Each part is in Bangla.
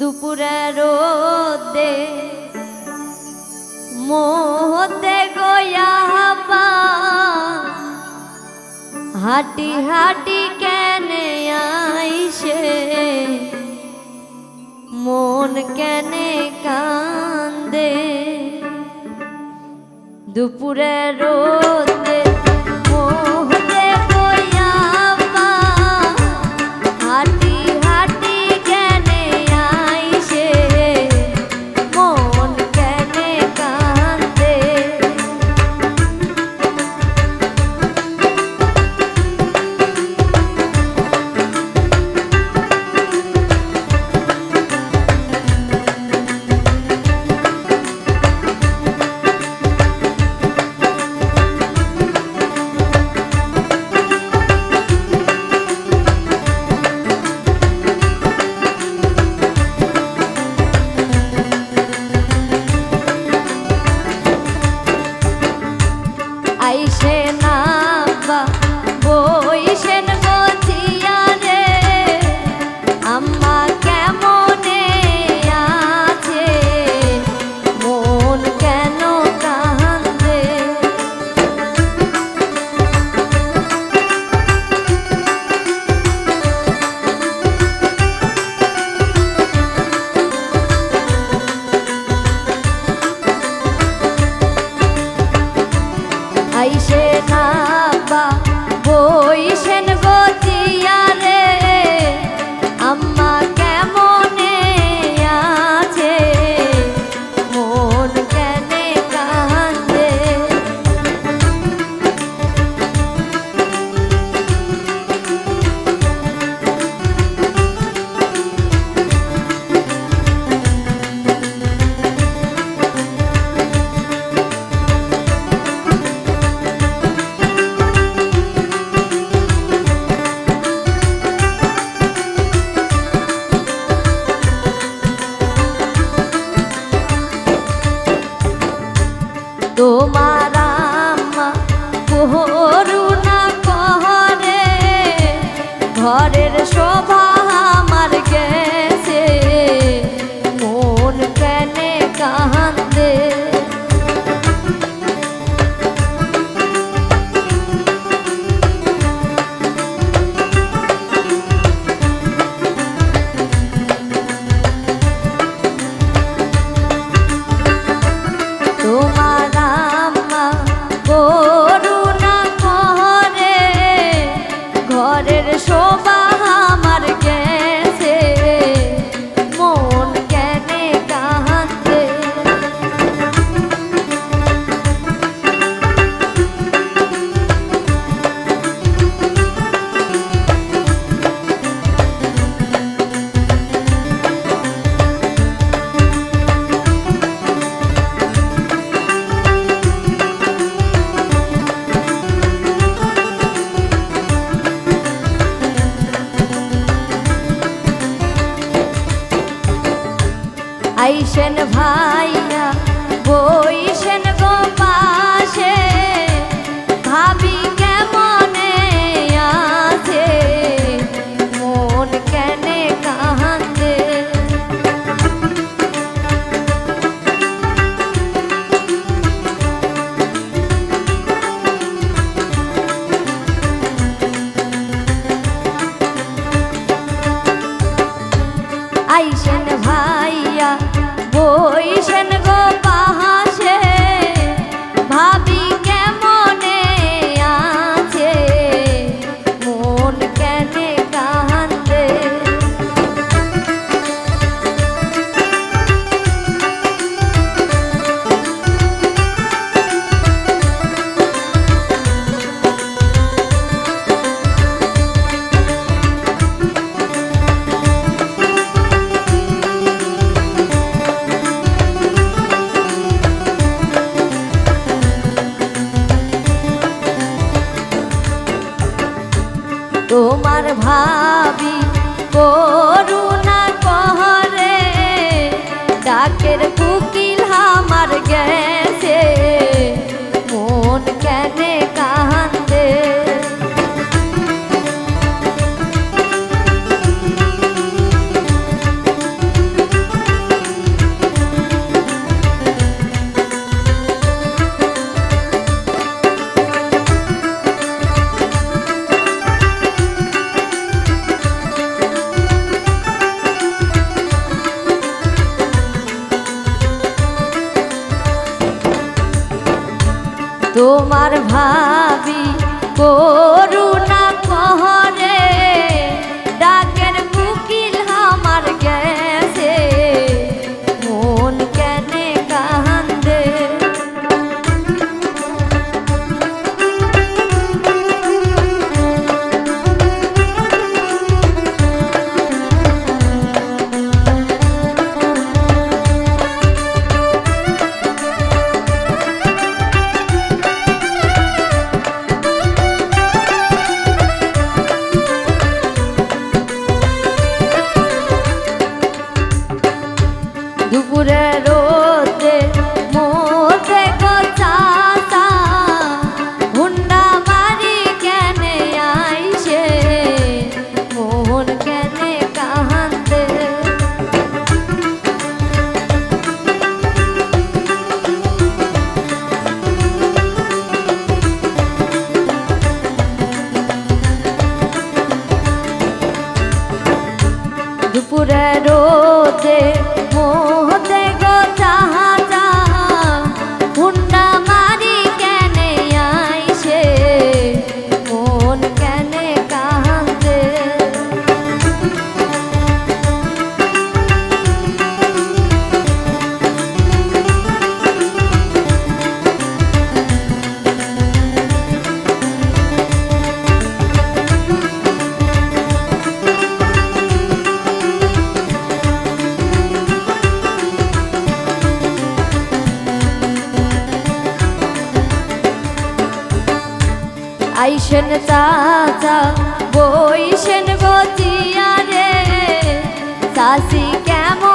দুপুরে রোদে মোহতে গোয়া হাটি হাটি কেনে আইসে মন কেনে কান্দে। দুপুরে রোদ তোমার ঘরের শোভা সেন ভাইয়া বইসেন গো পাশে। তোমার ভাবি করুণা কহরে দুপুরে আইসেন চাচা বইসেন গজিয়া রে চাষি কেমন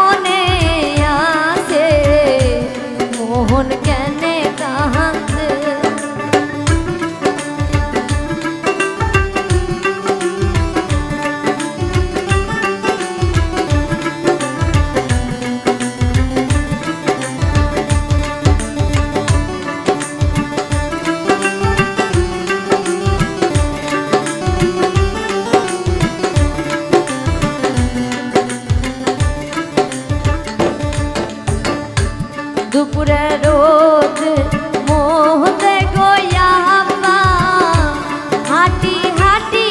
காட்டி